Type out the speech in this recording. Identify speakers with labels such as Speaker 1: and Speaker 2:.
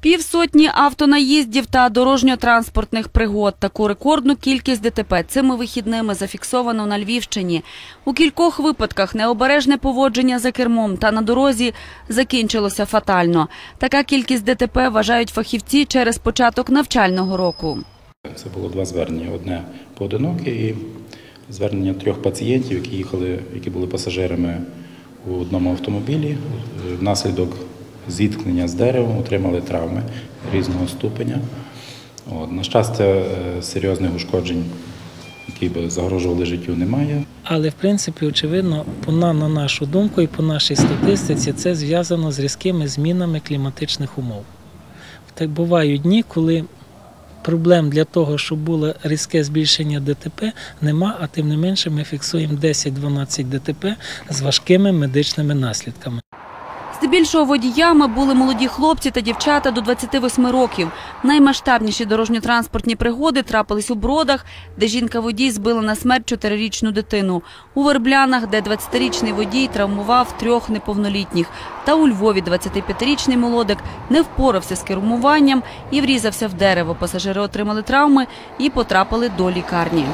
Speaker 1: Півсотні автонаїздів та дорожньо-транспортних пригод. Таку рекордну кількість ДТП цими вихідними зафіксовано на Львівщині. У кількох випадках необережне поводження за кермом та на дорозі закінчилося фатально. Така кількість ДТП вважають фахівці через початок навчального року.
Speaker 2: Це було два звернення: одне поодиноке і звернення трьох пацієнтів, які їхали, які були пасажирами у одному автомобілі. Внаслідок зіткнення з деревом отримали травми різного ступеня. От, на щастя, е, серйозних ушкоджень, які би загрожували життю, немає.
Speaker 3: Але в принципі, очевидно, на, на нашу думку і по нашій статистиці, це зв'язано з різкими змінами кліматичних умов. Так бувають дні, коли проблем для того, щоб було різке збільшення ДТП, нема, а тим не менше ми фіксуємо 10-12 ДТП з важкими медичними наслідками.
Speaker 1: Здебільшого водіями були молоді хлопці та дівчата до 28 років. Наймасштабніші дорожньо-транспортні пригоди трапились у бродах, де жінка-водій збила на смерть чотирирічну дитину. У Верблянах, де 20-річний водій травмував трьох неповнолітніх. Та у Львові 25-річний молодик не впорався з кермуванням і врізався в дерево. Пасажири отримали травми і потрапили до лікарні.